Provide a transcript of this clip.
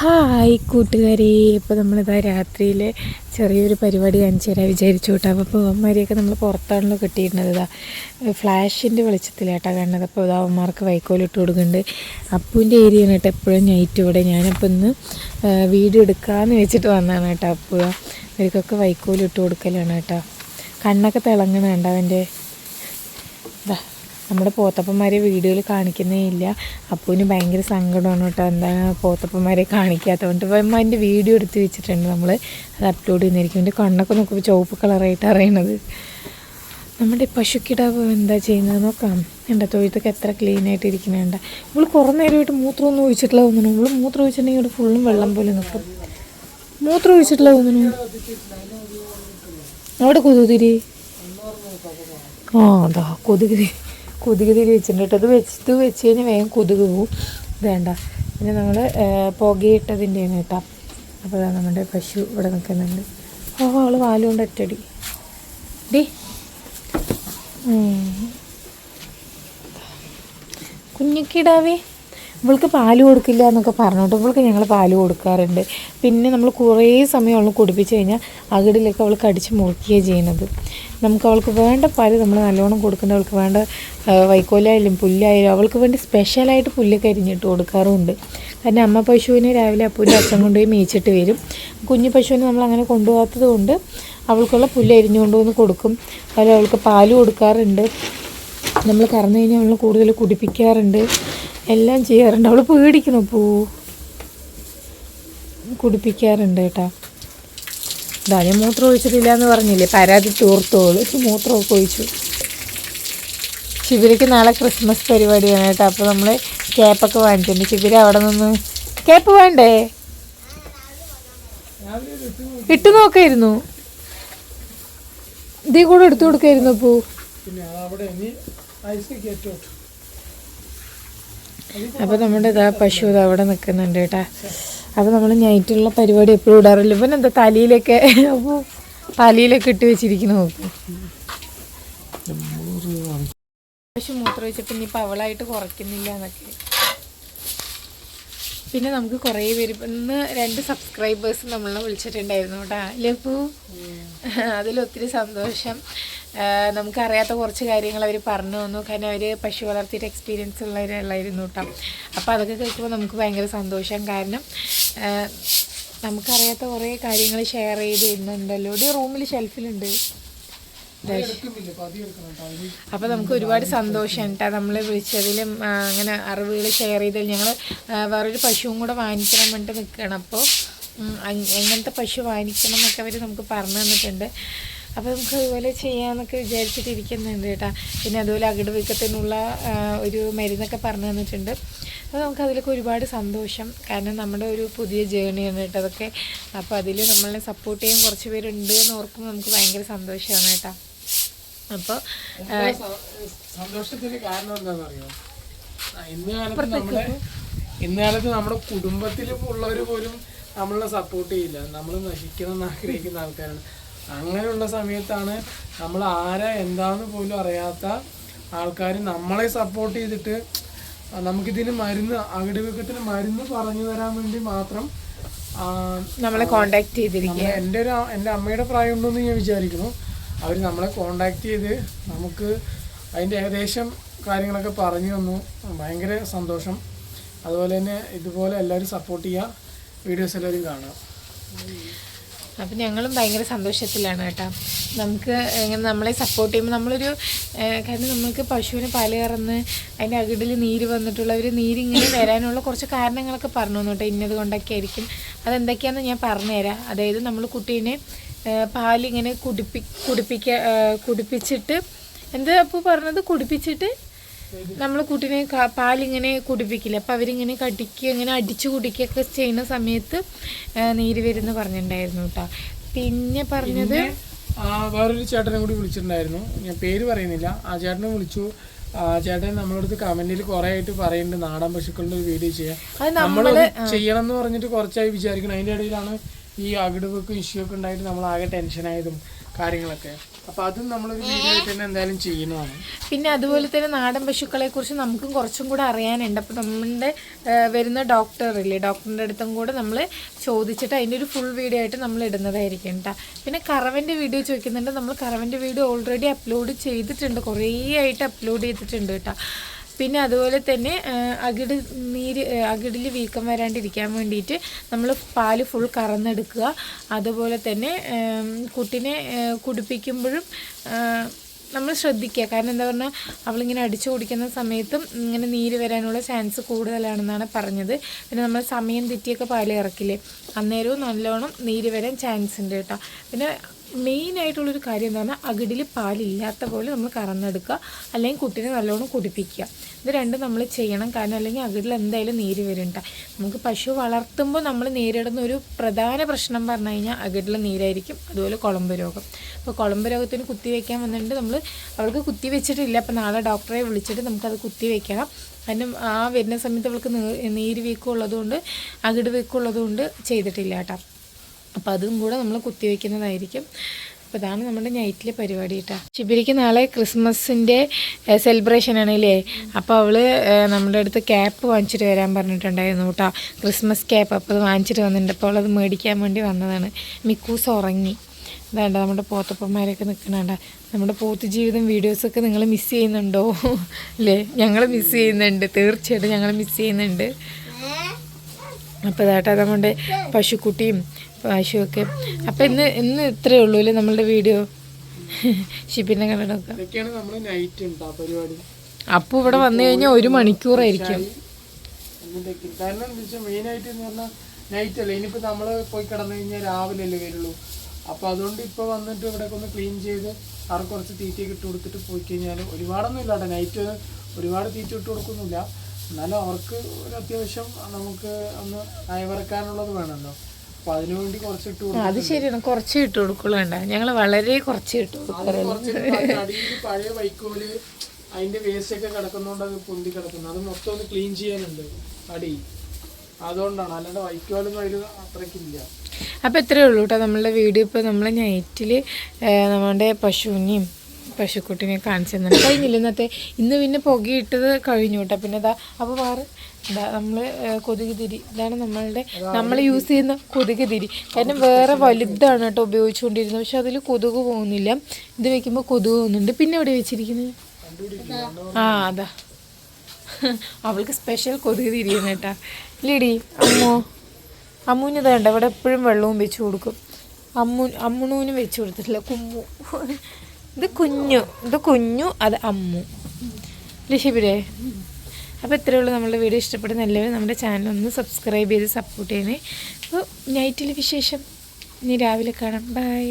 Hi കൂട്ടുകാരെ. ഇപ്പോൾ നമ്മളിതാ രാത്രിയിൽ ചെറിയൊരു പരിപാടി കാണിച്ചു തരാൻ വിചാരിച്ചു കേട്ടോ. അപ്പോൾ പൂവന്മാരെയൊക്കെ നമ്മൾ പുറത്താണല്ലോ കിട്ടിയിരുന്നത്. ഇതാ ഫ്ലാഷിന്റെ വെളിച്ചത്തിലാട്ടോ കാണുന്നത്. അപ്പോൾ ഇതാ അവന്മാർക്ക് വൈക്കോലിട്ട് കൊടുക്കുന്നുണ്ട്. അപ്പൂന്റെ ഏരിയയാണ് കേട്ടോ എപ്പോഴും നൈറ്റ് ഇവിടെ. ഞാനപ്പോൾ ഇന്ന് വീഡിയോ എടുക്കാമെന്ന് വെച്ചിട്ട് വന്നതാണ് കേട്ടോ അപ്പോൾ അവർക്കൊക്കെ വൈക്കോലിട്ട് കൊടുക്കലാണ് കേട്ടോ. കണ്ണൊക്കെ തിളങ്ങണ കണ്ടോ അവന്റെ ദാ, നമ്മുടെ പോത്തപ്പന്മാരെ വീഡിയോയിൽ കാണിക്കുന്നേ ഇല്ല. അപ്പൂന് ഭയങ്കര സങ്കടമാണ് കേട്ടോ. എന്താണ് പോത്തപ്പന്മാരെ കാണിക്കാത്തതുകൊണ്ട് അപ്പം അതിന്റെ വീഡിയോ എടുത്ത് വെച്ചിട്ടുണ്ട് നമ്മൾ അത് അപ്ലോഡ് ചെയ്യുന്നതായിരിക്കും എന്റെ കണ്ണൊക്കെ നോക്കുമ്പോൾ ചുവപ്പ് കളറായിട്ട് അറിയണത്. നമ്മുടെ പശുക്കിടാവ് എന്താ ചെയ്യുന്നത് നോക്കാം. എന്റെ തൊഴുത്തൊക്കെ എത്ര ക്ലീൻ ആയിട്ട് ഇരിക്കുന്നുണ്ട് ഇവൾ കുറേ നേരമായിട്ട് മൂത്രമൊന്നും ഒഴിച്ചിട്ടില്ല തോന്നുന്നു. ഇവൾ മൂത്രം ഒഴിച്ചിട്ടുണ്ടെങ്കിൽ ഇവിടെ ഫുള്ളും വെള്ളം പോലെ നിൽക്കും മൂത്രം ഒഴിച്ചിട്ടില്ല തോന്നുന്നു. അവിടെ കൊതുകുതിരി ആ അതാ കൊതുക് തിരി. കൊതുക് തിരി വെച്ചിട്ടുണ്ട്. കേട്ടോ ഇത് വെച്ച് വെച്ച് കഴിഞ്ഞാൽ വേഗം കൊതുക് പോവും. വേണ്ട. പിന്നെ നമ്മൾ പുകയിട്ടതിന്റെയാണ് കേട്ടോ. അപ്പോൾ നമ്മുടെ പശു ഇവിടെ നിൽക്കുന്നുണ്ട്. ഓ അവൾ വാലുകൊണ്ട് ഒറ്റടി ഡി. കുഞ്ഞിക്കിടാവേ. ഇവൾക്ക് പാൽ കൊടുക്കില്ല എന്നൊക്കെ പറഞ്ഞോട്ട് ഇവൾക്ക് ഞങ്ങൾ പാൽ കൊടുക്കാറുണ്ട്. പിന്നെ നമ്മൾ കുറേ സമയം അവൾ കുടിപ്പിച്ച് കഴിഞ്ഞാൽ അകിടിലൊക്കെ അവൾ കടിച്ച് മുറിക്കുകയാണ് ചെയ്യുന്നത്. നമുക്ക് അവൾക്ക് വേണ്ട പാൽ നമ്മൾ നല്ലോണം കൊടുക്കുന്നത് അവൾക്ക് വേണ്ട വൈക്കോലായാലും പുല്ലായാലും അവൾക്ക് വേണ്ടി സ്പെഷ്യലായിട്ട് പുല്ല് കരിഞ്ഞിട്ട് കൊടുക്കാറുമുണ്ട്. കാരണം അമ്മ പശുവിനെ രാവിലെ അപ്പൂന്റെ അച്ഛൻ കൊണ്ടുപോയി മേയിച്ചിട്ട് വരും. കുഞ്ഞു പശുവിനെ നമ്മൾ അങ്ങനെ കൊണ്ടുപോകാത്തത് കൊണ്ട് അവൾക്കുള്ള പുല്ല് അരിഞ്ഞുകൊണ്ട് വന്ന് കൊടുക്കും. അതുപോലെ അവൾക്ക് പാൽ കൊടുക്കാറുണ്ട്. നമ്മൾ കറന്നു കഴിഞ്ഞാൽ അവൾ കൂടുതൽ കുടിപ്പിക്കാറുണ്ട്. എല്ലാം ചെയ്യാറുണ്ട്. അവൾ പേടിക്കുന്നു പൂ. കുടിപ്പിക്കാറുണ്ട് കേട്ടാ. ധാന്യം മൂത്രം ഒഴിച്ചിട്ടില്ല എന്ന് പറഞ്ഞില്ലേ പരാതി തീർത്തോളൂ മൂത്രമൊക്കെ ഒഴിച്ചു. ശിബിരയ്ക്ക് നാളെ ക്രിസ്മസ് പരിപാടിയാണ് കേട്ടോ. അപ്പോൾ നമ്മൾ ക്യാപ്പൊക്കെ വാങ്ങിച്ചിട്ടുണ്ട്. ശിബിര അവിടെ നിന്ന് കേപ്പ് വേണ്ടേ? ഇട്ട് നോക്കായിരുന്നു. ഇതേ കൂടെ എടുത്തു കൊടുക്കായിരുന്നു പൂ പിന്നെ അവിടെ ഇനി ഐസ് കയറ്റോട്ട് അപ്പോൾ നമ്മുടെ ഇതാ പശു ഇത് അവിടെ നിൽക്കുന്നുണ്ട് കേട്ടാ. അപ്പോൾ നമ്മൾ നൈറ്റുള്ള പരിപാടി എപ്പോഴും ഇടാറില്ല. ഇവൻ എന്താ തലയിലൊക്കെ അപ്പോൾ തലയിലൊക്കെ ഇട്ട് വെച്ചിരിക്കുന്നു നോക്കും. പശു മൂത്രം വെച്ചപ്പോൾ ഇനിയിപ്പോൾ അവളായിട്ട് കുറയ്ക്കുന്നില്ല എന്നൊക്കെ. പിന്നെ നമുക്ക് കുറേ പേര് ഇന്ന് രണ്ട് സബ്സ്ക്രൈബേഴ്സ് നമ്മളെ വിളിച്ചിട്ടുണ്ടായിരുന്നു കേട്ടാ. ലപ്പു അതിലൊത്തിരി സന്തോഷം. നമുക്കറിയാത്ത കുറച്ച് കാര്യങ്ങൾ അവർ പറഞ്ഞു തന്നു. കാരണം അവർ പശു വളർത്തിയിട്ട് എക്സ്പീരിയൻസ് ഉള്ളവരല്ലായിരുന്നു കേട്ടോ. അപ്പോൾ അതൊക്കെ കേൾക്കുമ്പോൾ നമുക്ക് ഭയങ്കര സന്തോഷം. കാരണം നമുക്കറിയാത്ത കുറേ കാര്യങ്ങൾ ഷെയർ ചെയ്ത് തരുന്നുണ്ടല്ലോ. ഇവിടെ റൂമിൽ ഷെൽഫിലുണ്ട് അപ്പോൾ നമുക്ക് ഒരുപാട് സന്തോഷം കേട്ടോ നമ്മൾ വിളിച്ചതിലും അങ്ങനെ അറിവുകൾ ഷെയർ ചെയ്തതിൽ ഞങ്ങൾ വേറൊരു പശുവും കൂടെ വാങ്ങിക്കണം വേണ്ടി നിൽക്കണം അപ്പോൾ എങ്ങനത്തെ പശു വാങ്ങിക്കണം എന്നൊക്കെ അവർ നമുക്ക് പറഞ്ഞു തന്നിട്ടുണ്ട്. അപ്പോൾ നമുക്ക് അതുപോലെ ചെയ്യാമെന്നൊക്കെ വിചാരിച്ചിട്ട് ഇരിക്കുന്നുണ്ട് കേട്ടോ. പിന്നെ അതുപോലെ അകിട് വീക്കത്തിനുള്ള ഒരു മരുന്നൊക്കെ പറഞ്ഞു തന്നിട്ടുണ്ട്. അപ്പോൾ നമുക്ക് അതിലൊക്കെ ഒരുപാട് സന്തോഷം. കാരണം നമ്മുടെ ഒരു പുതിയ ജേണിയാണ് കേട്ടോ അതൊക്കെ. അപ്പോൾ അതിൽ നമ്മളെ സപ്പോർട്ട് ചെയ്യാൻ കുറച്ച് പേരുണ്ട് എന്ന് ഓർക്കുമ്പോൾ നമുക്ക് ഭയങ്കര സന്തോഷമാണ് കേട്ടോ. അപ്പോൾ സന്തോഷത്തിന് കാരണം എന്താണെന്ന് അറിയോ ഇന്ന് കാലത്ത് നമ്മുടെ ഇന്ന് കാലത്ത് നമ്മുടെ കുടുംബത്തിൽ ഉള്ളവർ പോലും നമ്മളെ സപ്പോർട്ട് ചെയ്യില്ല. നമ്മൾ നശിക്കണം എന്ന് ആഗ്രഹിക്കുന്ന ആൾക്കാരാണ്. അങ്ങനെയുള്ള സമയത്താണ് നമ്മൾ ആരാ എന്താന്ന് പോലും അറിയാത്ത ആൾക്കാർ നമ്മളെ സപ്പോർട്ട് ചെയ്തിട്ട് നമുക്കിതിന് മരുന്ന് അകിടുവീക്കത്തിന് മരുന്ന് പറഞ്ഞു തരാൻ വേണ്ടി മാത്രം നമ്മളെ കോണ്ടാക്ട് ചെയ്തിരിക്കുക എന്റെ ഒരു എന്റെ അമ്മയുടെ പ്രായം ഉണ്ടെന്ന് ഞാൻ വിചാരിക്കുന്നു. അവർ നമ്മളെ കോണ്ടാക്ട് ചെയ്ത് നമുക്ക് അതിന്റെ ഏകദേശം കാര്യങ്ങളൊക്കെ പറഞ്ഞു തന്നു. ഭയങ്കര സന്തോഷം. അതുപോലെ തന്നെ ഇതുപോലെ എല്ലാവരും സപ്പോർട്ട് ചെയ്യുക വീഡിയോസ് എല്ലാവരും കാണുക അപ്പം ഞങ്ങളും ഭയങ്കര സന്തോഷത്തിലാണ് കേട്ടോ. നമുക്ക് ഇങ്ങനെ നമ്മളെ സപ്പോർട്ട് ചെയ്യുമ്പോൾ നമ്മളൊരു കാരണം നമുക്ക് പശുവിന് പാൽ കറന്ന് അതിന്റെ അകിടിൽ നീര് വന്നിട്ടുള്ളവർ നീരിങ്ങനെ വരാനുള്ള കുറച്ച് കാരണങ്ങളൊക്കെ പറഞ്ഞു കേട്ടോ. ഇന്നത് കൊണ്ടൊക്കെ ആയിരിക്കും. അതെന്തൊക്കെയാണെന്ന് ഞാൻ പറഞ്ഞുതരാം. അതായത് നമ്മൾ കുട്ടീനെ പാലിങ്ങനെ കുടിപ്പി കുടിപ്പിക്ക കുടിപ്പിച്ചിട്ട് എന്ത് അപ്പോൾ പറഞ്ഞത്? കുടിപ്പിച്ചിട്ട് നമ്മൾ കുട്ടിനെ പാലിങ്ങനെ കുടിപ്പിക്കില്ല? അപ്പോൾ അവരിങ്ങനെ കടിക്കുക ഇങ്ങനെ അടിച്ചു കുടിക്കുകയൊക്കെ ചെയ്യുന്ന സമയത്ത് നീര് എന്ന് പറഞ്ഞിട്ടുണ്ടായിരുന്നു കേട്ടോ പിന്നെ പറഞ്ഞത് വേറൊരു ചേട്ടനെ കൂടി വിളിച്ചിട്ടുണ്ടായിരുന്നു. ഞാൻ പേര് പറയുന്നില്ല. ആ ചേട്ടനെ വിളിച്ചു. ആ ചേട്ടൻ നമ്മളടുത്ത് കമന്റിൽ കുറെ ആയിട്ട് പറയുന്നുണ്ട് നാടൻ പശുക്കളുടെ ഒരു വീഡിയോ ചെയ്യാം നമ്മൾ ചെയ്യണം എന്ന് പറഞ്ഞിട്ട് കുറച്ചായി വിചാരിക്കണം. അതിന്റെ ഇടയിലാണ് ഈ അകിടുവെക്കും ഇഷ്യൂ ഒക്കെ ഉണ്ടായിട്ട് നമ്മൾ ആകെ ടെൻഷനായതും കാര്യങ്ങളൊക്കെ. അപ്പൊ അതും നമ്മളൊരു വീഡിയോ തന്നെ എന്തായാലും ചെയ്യുന്നതാണ്. പിന്നെ അതുപോലെ തന്നെ നാടൻ പശുക്കളെ കുറിച്ച് നമുക്കും കുറച്ചും കൂടെ അറിയാനുണ്ട്. അപ്പൊ നമ്മളുടെ വരുന്ന ഡോക്ടർ ഇല്ലേ? ഡോക്ടറിന്റെ അടുത്തും കൂടെ നമ്മൾ ചോദിച്ചിട്ട് അതിന്റെ ഒരു ഫുൾ വീഡിയോ ആയിട്ട് നമ്മൾ ഇടുന്നതായിരിക്കും കേട്ടോ പിന്നെ കറവന്റെ വീഡിയോ ചോദിക്കുന്നുണ്ട്. നമ്മൾ കറവന്റെ വീഡിയോ ഓൾറെഡി അപ്ലോഡ് ചെയ്തിട്ടുണ്ട്. കുറേ ആയിട്ട് അപ്ലോഡ് ചെയ്തിട്ടുണ്ട് കേട്ടോ പിന്നെ അതുപോലെ തന്നെ അകിട് നീര് അകിടിൽ വീക്കം വരാണ്ടിരിക്കാൻ വേണ്ടിയിട്ട് നമ്മൾ പാൽ ഫുൾ കറന്നെടുക്കുക. അതുപോലെ തന്നെ കുട്ടിനെ കുടിപ്പിക്കുമ്പോഴും നമ്മൾ ശ്രദ്ധിക്കുക. കാരണം എന്താ പറഞ്ഞാൽ അവളിങ്ങനെ അടിച്ചു കുടിക്കുന്ന സമയത്തും ഇങ്ങനെ നീര് വരാനുള്ള ചാൻസ് കൂടുതലാണെന്നാണ് പറഞ്ഞത്. പിന്നെ നമ്മൾ സമയം തെറ്റിയൊക്കെ പാൽ ഇറക്കില്ലേ? അന്നേരവും നല്ലോണം നീര് വരാൻ ചാൻസ് ഉണ്ട് കേട്ടോ. പിന്നെ മെയിനായിട്ടുള്ളൊരു കാര്യം എന്ന് പറഞ്ഞാൽ അകിടിൽ പാലില്ലാത്ത പോലെ നമ്മൾ കറന്നെടുക്കുക അല്ലെങ്കിൽ കുട്ടീനെ നല്ലോണം കുടിപ്പിക്കുക. ഇത് രണ്ടും നമ്മൾ ചെയ്യണം. കാരണം അല്ലെങ്കിൽ അകിടിൽ എന്തായാലും നീര് വരുന്നുണ്ട നമുക്ക് പശു വളർത്തുമ്പോൾ നമ്മൾ നേരിടുന്ന ഒരു പ്രധാന പ്രശ്നം പറഞ്ഞു കഴിഞ്ഞാൽ അകിടിൽ നീരായിരിക്കും. അതുപോലെ കുളമ്പ് രോഗം. അപ്പോൾ കുളമ്പ് രോഗത്തിന് കുത്തിവെക്കാൻ വന്നിട്ടുണ്ട്. നമ്മൾ അവൾക്ക് കുത്തിവെച്ചിട്ടില്ല അപ്പോൾ നാളെ ഡോക്ടറെ വിളിച്ചിട്ട് നമുക്കത് കുത്തിവെക്കണം അതിന് ആ വരുന്ന സമയത്ത് അവൾക്ക് നീര് വീക്കം ഉള്ളതുകൊണ്ട് അകിട് വീക്കമുള്ളതുകൊണ്ട് ചെയ്തിട്ടില്ല കേട്ടോ അപ്പോൾ അതും കൂടെ നമ്മൾ കുത്തിവെക്കുന്നതായിരിക്കും അപ്പോൾ ഇതാണ് നമ്മുടെ നൈറ്റിലെ പരിപാടി കേട്ടോ. ശിബിരിക്ക് നാളെ ക്രിസ്മസിന്റെ സെലിബ്രേഷൻ ആണല്ലേ? അപ്പോൾ അവൾ നമ്മുടെ അടുത്ത് ക്യാപ്പ് വാങ്ങിച്ചിട്ട് വരാൻ പറഞ്ഞിട്ടുണ്ടായിരുന്നു കേട്ടോ. ക്രിസ്മസ് ക്യാപ്പ് അപ്പോൾ അത് വാങ്ങിച്ചിട്ട് വന്നിട്ടുണ്ട്. അപ്പോൾ അവളത് മേടിക്കാൻ വേണ്ടി വന്നതാണ്. മിക്കൂസ് ഉറങ്ങി. വേണ്ട നമ്മുടെ പോത്തപ്പന്മാരൊക്കെ നിൽക്കണണ്ട നമ്മുടെ പോത്ത് ജീവിതം വീഡിയോസൊക്കെ നിങ്ങൾ മിസ് ചെയ്യുന്നുണ്ടോ? അല്ലേ? ഞങ്ങൾ മിസ് ചെയ്യുന്നുണ്ട്. തീർച്ചയായിട്ടും ഞങ്ങൾ മിസ് ചെയ്യുന്നുണ്ട്. അപ്പോൾ ഇതാട്ടാ നമ്മുടെ പശുക്കുട്ടിയും പശുവൊക്കെ അപ്പൊ ഇന്ന് ഇന്ന് ഇത്രേ ഉള്ളൂ അല്ലേ നമ്മളുടെ വീഡിയോ? ഷിപ്പിനെ കണ്ടിടൊക്കെ അപ്പൊ ഇവിടെ വന്നു കഴിഞ്ഞാൽ ഒരു മണിക്കൂറായിരിക്കും. അപ്പൊ നൈറ്റ് അല്ലേ. പോയി കിടന്നു കഴിഞ്ഞാൽ രാവിലെ അല്ലേ വരുള്ളൂ. അപ്പോൾ അതുകൊണ്ട് ഇപ്പൊ വന്നിട്ട് ഇവിടെ ഒന്ന് ക്ലീൻ ചെയ്ത് അവർക്ക് കുറച്ച് തീറ്റയൊക്കെ ഇട്ട് കൊടുത്തിട്ട് പോയി കഴിഞ്ഞാൽ ഒരുപാടൊന്നും ഇല്ല നൈറ്റ് ഒരുപാട് തീറ്റ ഇട്ട് കൊടുക്കുന്നില്ല. എന്നാലും അവർക്ക് ഒരു അത്യാവശ്യം നമുക്ക് ഒന്ന് അയവിറക്കാനുള്ളത് വേണമല്ലോ. അത് ശരിയാണ്. കുറച്ച് ഇട്ട് കൊടുക്കുള്ളൂ വേണ്ട ഞങ്ങൾ വളരെ കുറച്ച് ഇട്ട് കൊടുക്കാറുണ്ട് അതിന്റെ വേസ്റ്റ് ഒക്കെ കിടക്കുന്നോണ്ട് അത് പൊന്തി കിടക്കുന്നു. അത് മൊത്തം ഒന്ന് ക്ലീൻ ചെയ്യാനുണ്ട് അടി. അതുകൊണ്ടാണ്. അല്ലാണ്ട് വൈക്കോലൊന്നും അതിൽ അത്രയ്ക്കില്ല അപ്പോൾ ഇത്രയേ ഉള്ളൂ കേട്ടോ നമ്മളുടെ വീഡിയോ. ഇപ്പോൾ നമ്മൾ നൈറ്റിൽ നമ്മുടെ പശുവിനെയും പശുക്കുട്ടിനെയും കാണിച്ചു തന്നെ കഴിഞ്ഞില്ല ഇന്നത്തെ? ഇന്ന് പിന്നെ പുകയിട്ടത് കഴിഞ്ഞു കേട്ടോ. പിന്നെ ഇതാ അപ്പോൾ വേറെ എന്താ നമ്മൾ കൊതുക് തിരി. ഇതാണ് നമ്മളുടെ നമ്മൾ യൂസ് ചെയ്യുന്ന കൊതുക് തിരി. കാരണം വേറെ വലുതാണ് കേട്ടോ ഉപയോഗിച്ചുകൊണ്ടിരുന്നത്. പക്ഷെ അതിൽ കൊതുക് പോകുന്നില്ല. ഇത് വെക്കുമ്പോൾ കൊതുക് പോകുന്നുണ്ട്. പിന്നെ എവിടെ വെച്ചിരിക്കുന്നത് ആ അതാ. അവൾക്ക് സ്പെഷ്യൽ കൊതുക് തിരിയുന്നു കേട്ടാ. ലിഡി അമ്മോ. അമ്മൂന് വേണ്ട ഇവിടെ എപ്പോഴും വെള്ളവും വെച്ച് കൊടുക്കും. അമ്മു അമ്മുണൂനും വെച്ച് കൊടുത്തിട്ടില്ല. കുമ്മു. ഇത് കുഞ്ഞു ഇത് കുഞ്ഞു അത് അമ്മു. ലിഷിബിരേ അപ്പോൾ ഇത്രയേ ഉള്ളൂ നമ്മളുടെ വീഡിയോ ഇഷ്ടപ്പെടുന്ന എല്ലാവരും നമ്മുടെ ചാനൽ ഒന്ന് സബ്സ്ക്രൈബ് ചെയ്ത് സപ്പോർട്ട് ചെയ്യണേ. അപ്പോൾ നൈറ്റിൽ വിശേഷം. ഇനി രാവിലെ കാണാം. ബൈ